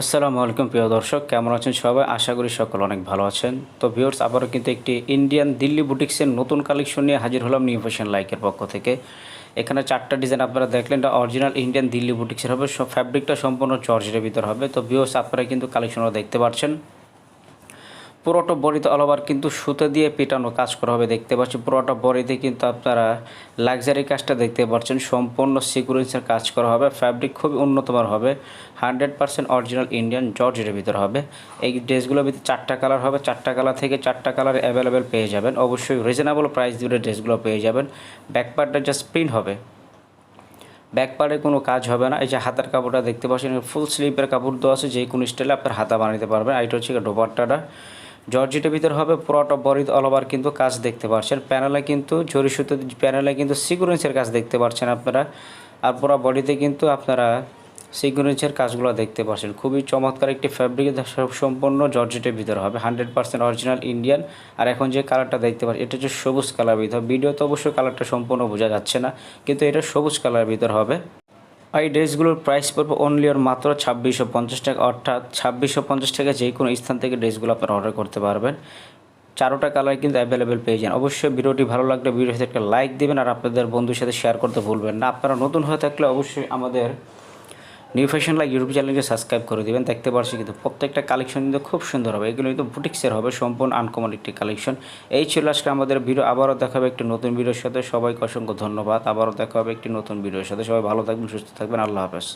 আসসালামু আলাইকুম প্রিয় দর্শক, কেমন আছেন সবাই? আশা করি সকল অনেক ভালো আছেন। তো ভিউয়ার্স, আবারও কিন্তু একটি ইন্ডিয়ান দিল্লি বুটিক্সের নতুন কালেকশন নিয়ে হাজির হলাম নিউ ফ্যাশন লাইকের পক্ষ থেকে। এখানে চারটা ডিজাইন আপনারা দেখলেন, এটা অরিজিনাল ইন্ডিয়ান দিল্লি বুটিক্সের হবে, সব ফ্যাব্রিকটা সম্পূর্ণ চর্চের ভিতর হবে। তো ভিউয়ার্স, আপনারা কিন্তু কালেকশনও দেখতে পাচ্ছেন। পুরোটা বডিতে অল ওভার কিন্তু সুতো দিয়ে পেটানো কাজ করা হবে, দেখতে পাচ্ছি পুরোটা বডিতে কিন্তু আপনারা লাক্সারি কাজটা দেখতে পাচ্ছেন। সম্পূর্ণ সিকুয়েন্সের কাজ করা হবে। ফ্যাব্রিক খুবই উন্নতমার হবে। হান্ড্রেড পার্সেন্ট অরিজিনাল ইন্ডিয়ান জর্জের ভিতরে হবে। এই ড্রেসগুলোর ভিতরে চারটা কালার হবে। চারটা কালার থেকে চারটা কালার অ্যাভেলেবেল পেয়ে যাবেন। অবশ্যই রিজনেবল প্রাইস দিয়ে ড্রেসগুলো পেয়ে যাবেন। ব্যাকপার্টটা জাস্ট প্রিন্ট হবে। ব্যাক পার্টে কোনো কাজ হবে না। এই যে হাতার কাপড়টা দেখতে পাচ্ছেন ফুল স্লিপের কাপড় দেওয়া আছে। যে কোনো স্টাইলে আপনার হাতা বানাতে পারবেন। আর হচ্ছে ডোপাট্টাটা জর্জেটের ভিতর হবে পুরোটা বরিদ অল ওভার কিন্তু কাজ দেখতে পাচ্ছেন প্যানেলে কিন্তু ঝরি সুতো প্যানেলে কিন্তু সিকুয়েন্সের কাজ দেখতে পাচ্ছেন আপনারা। আর পুরো বডিতে কিন্তু আপনারা সিকুয়েন্সের কাজগুলো দেখতে পাচ্ছেন খুবই চমৎকার একটি ফ্যাব্রিক সম্পূর্ণ জর্জেটের ভিতর হবে। হান্ড্রেড পার্সেন্ট অরিজিনাল ইন্ডিয়ান আর এখন যে কালারটা দেখতে পাচ্ছেন, এটা হচ্ছে সবুজ কালার ভিতর। ভিডিও তো অবশ্যই কালারটা সম্পূর্ণ বোঝা যাচ্ছে না, কিন্তু এটা সবুজ কালার ভিতর হবে। এই ড্রেসগুলোর প্রাইস পড়বে অনলি ওর মাত্র ছাব্বিশশো পঞ্চাশ টাকা, অর্থাৎ ছাব্বিশশো পঞ্চাশ টাকা যে কোনো স্থান থেকে ড্রেসগুলো আপনারা অর্ডার করতে পারবেন। চারোটা কালার কিন্তু অ্যাভেলেবেল পেয়ে যান। অবশ্যই ভিডিওটি ভালো লাগলে ভিডিওতে একটা লাইক দেবেন আর আপনাদের বন্ধুর সাথে শেয়ার করতে ভুলবেন না। আপনারা নতুন হয়ে থাকলে অবশ্যই আমাদের নিউ ফ্যাশন লাইক ইউটিউব চ্যানেলকে সাবস্ক্রাইব করে দেবেন। দেখতে পাচ্ছি কিন্তু প্রত্যেকটা কালেকশন কিন্তু খুব সুন্দর হবে। এগুলো কিন্তু বুটিক্সের হবে, সম্পূর্ণ আনকমন একটি কালেকশন এই ছিল আজকে আমাদের ভিডিও আবারও দেখা হবে একটি নতুন ভিডিওর সাথে। সবাইকে অসংখ্য ধন্যবাদ। আবারও দেখা হবে একটি নতুন ভিডিওর সাথে। সবাই ভালো থাকবেন, সুস্থ থাকবেন। আল্লাহ হাফেজ।